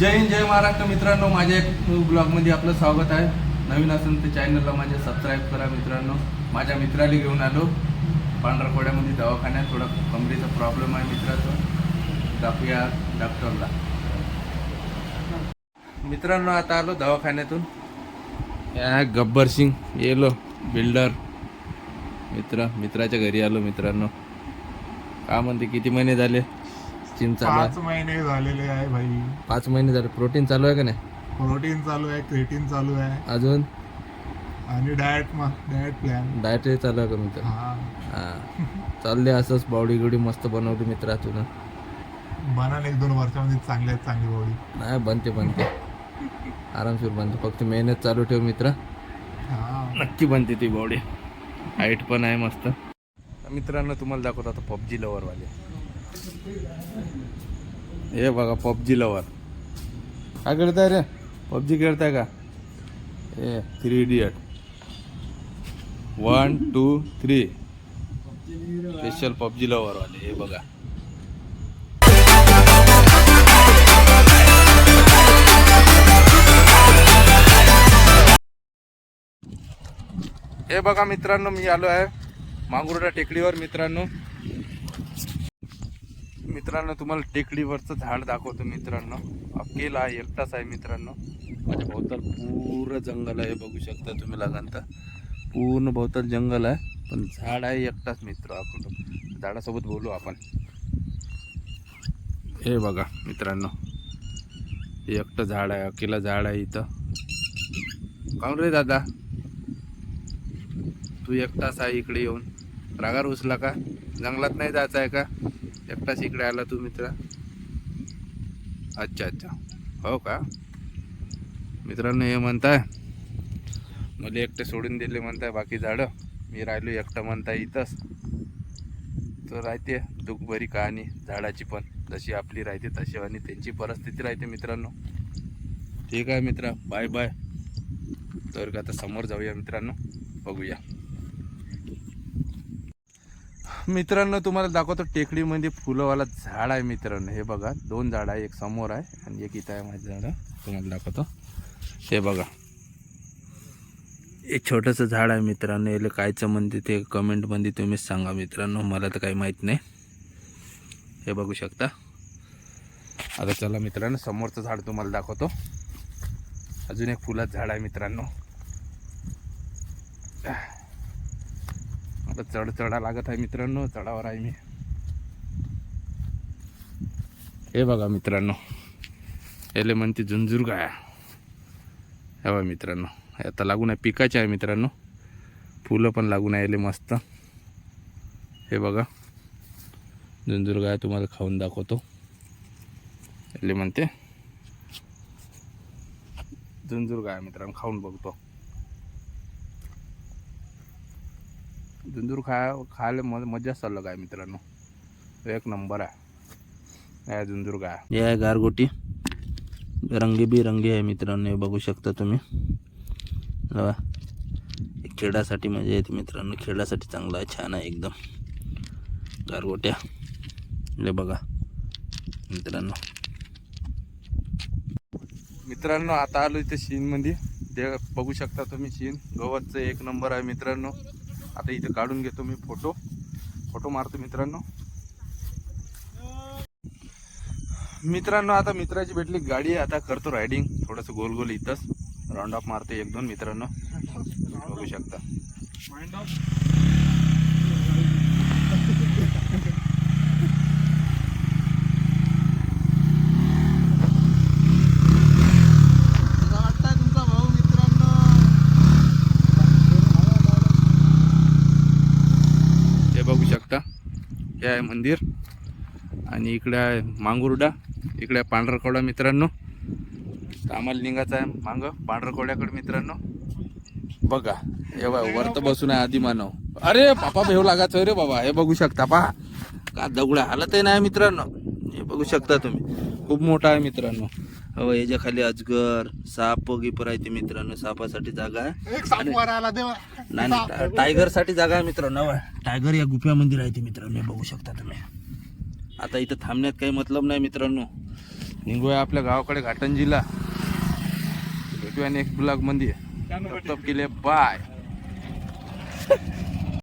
जय हिंद जय महाराष्ट्र. मित्रांनो माझ्या एक ब्लॉगमध्ये आपलं स्वागत आहे. नवीन असेल तर चॅनलला माझ्या सबस्क्राईब करा मित्रांनो. माझ्या मित्राला घेऊन आलो. पांढरकोड्यामध्ये दवाखान्यात. थोडा कमरेचा प्रॉब्लेम आहे मित्राचा. दाखवूया डॉक्टरला मित्रांनो आता आलो दवाखान्यातून. या गब्बर सिंग येलो बिल्डर. मित्र मित्राच्या घरी आलो मित्रांनो. का म्हणते किती महिने झाले? जिम चालू आहे. पाच महिने झालेले आहे भाई. पाच महिने झाले. प्रोटीन चालू आहे का नाही? प्रोटीन चालू आहे क्रेटीन चालू आहे. अजून? आणि डाएट डाएट प्लॅन डाएट चालू आहे का मित्र? हा. हा. चालले असंच बॉडी गिडी मस्त बनवली मित्रा तुला बनन एक दोन वर्षामध्ये चांगली आहे चांगली बॉडी नाही बनते बनते. आरामशीर बनते. फक्त मेहनत चालू ठेव मित्र. हा. नक्की बनते ती बॉडी हाईट पण आहे मस्त. मित्रांनो तुम्हाला दाखवतो आता पबजी लवर वाले. हे बघा पबजी लवर काय खेळताय रे? पबजी खेळताय का? ए three idiot one two three special PUBG lover वाले हे बघा. हे बघा मित्रांनो मी आलो आहे मांगुर्डा टेकडीवर मित्रांनो. मित्रांनो तुम्हाला टेकडीवरचं झाड दाखवतो मित्रांनो. अकेला आहे एकटाच आहे मित्रांनो. माझ्या भोवताल पूर्ण जंगल आहे बघू शकता तुम्ही लागंत. पूर्ण भोवताल जंगल आहे पण झाड आहे एकटाच मित्र. आपण झाडासोबत बोलू आपण. हे बघा मित्रांनो एकटं झाड आहे अकेला झाड आहे इथं. काऊन रे दादा? तू एकटाच आहे इकडे येऊन. रागार उचला का? जंगलात नाही जायचं आहे का? एकटाच इकडे आला तू मित्र? अच्छा अच्छा. हो का? मित्रांनो हे म्हणताय मला एकटे सोडून दिले म्हणताय बाकी झाडं. मी राहिलो एकटं म्हणताय इथंच. तर राहते दुखभरी कहाणी झाडाची पण. जशी आपली राहते तशी आणि त्यांची परिस्थिती राहते मित्रांनो. ठीक आहे मित्र बाय बाय. तर का आता समोर जाऊया मित्रांनो. बघूया. मित्रांनो तुम्हाला दाखवतो टेकडीमध्ये फुलंवाला झाड आहे मित्रांनो. हे बघा दोन झाड आहे एक समोर आहे आणि एक इथं आहे माझं झाड. तुम्हाला दाखवतो. हे बघा. एक छोटंसं झाड आहे मित्रांनो. याला कायचं म्हणते ते कमेंटमध्ये तुम्हीच सांगा मित्रांनो. मला तर काही माहीत नाही. हे बघू शकता. आता चला मित्रांनो समोरचं झाड तुम्हाला दाखवतो. अजून एक फुलाचं झाड आहे मित्रांनो. आता चढ चढा लागत आहे मित्रांनो चढावर आहे मी. हे बघा मित्रांनो याले म्हणते झुंजूर गाया. हे बघा मित्रांनो आता लागून आहे पिकाचे आहे मित्रांनो. फुलं पण लागून आहे याले मस्त. हे बघा झुंजूर गाय तुम्हाला खाऊन दाखवतो. याले म्हणते झुंजूर गाय मित्रांनो खाऊन बघतो. झुंजूर खा खायला म मजाच चाललं काय मित्रांनो? एक नंबर आहे. या झुंजूर गाय हे आहे गारगोटी. रंगीबिरंगी आहे मित्रांनो हे बघू शकता तुम्ही. खेळासाठी मजा येते मित्रांनो. खेळासाठी चांगलं आहे छान आहे एकदम. गारगोट्या. हे बघा. मित्रांनो. मित्रांनो आता आलो इथे शीनमध्ये ते बघू शकता तुम्ही शीन गवतचं एक नंबर आहे मित्रांनो. आता इथं काढून घेतो मी फोटो. फोटो मारतो मित्रांनो. मित्रांनो आता मित्राची भेटली गाडी. आहे आता करतो रायडिंग थोडंसं गोल गोल इथंच. राऊंड ऑफ मारतो एक दोन मित्रांनो. बघू शकता हे बघू शकता आहे मंदिर. आणि इकडे आहे मांगुर्डा इकडे आहे पांढरकवडा मित्रांनो. आम्हाला निघायचं आहे मांग पांढरकवड्याकडे मित्रांनो. बघा हे बघा वरत बसून आहे आधी मानव. अरे पापा भेव लागायचं रे बाबा हे बघू शकता पहा. का दगडा हालत नाही मित्रांनो. हे बघू शकता तुम्ही. खूप मोठा आहे मित्रांनो. हो याच्या खाली अजगर साप गिपर आहे ते मित्रांनो सापासाठी जागा आहे. नाही नाही, टायगरसाठी जागा आहे मित्रांनो होय. टायगर या गुफ्यामध्ये राहते मित्रांनो हे बघू शकता तुम्ही. आता इथं थांबण्यात काही मतलब नाही मित्रांनो. निघूया आपल्या गावाकडे घाटंजीला. भेटूया नेक्स्ट ब्लॉगमध्ये. तब तब केले बाय